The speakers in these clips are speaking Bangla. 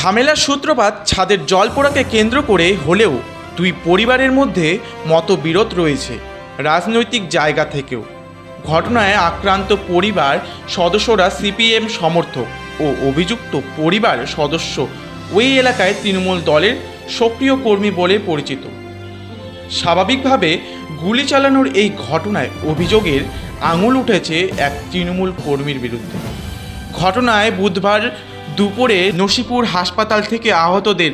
ঝামেলার সূত্রপাত ছাদের জল পোড়াকে কেন্দ্র করে হলেও দুই পরিবারের মধ্যে মতবিরোধ রয়েছে রাজনৈতিক জায়গা থেকেও। ঘটনায় আক্রান্ত পরিবার সদস্যরা সিপিএম সমর্থক ও অভিযুক্ত পরিবার সদস্য ওই এলাকায় তৃণমূল দলের সক্রিয় কর্মী বলে পরিচিত। স্বাভাবিকভাবে গুলি চালানোর এই ঘটনায় অভিযোগের আঙুল উঠেছে এক তৃণমূল কর্মীর বিরুদ্ধে। ঘটনায় বুধবার দুপুরে নসিপুর হাসপাতাল থেকে আহতদের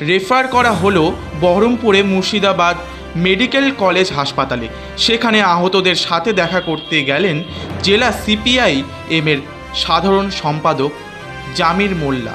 রেফার করা হলো বহরমপুরে মুর্শিদাবাদ মেডিকেল কলেজ হাসপাতালে। সেখানে আহতদের সাথে দেখা করতে গেলেন জেলা সিপিআই এমের সাধারণ সম্পাদক Jamir Molla.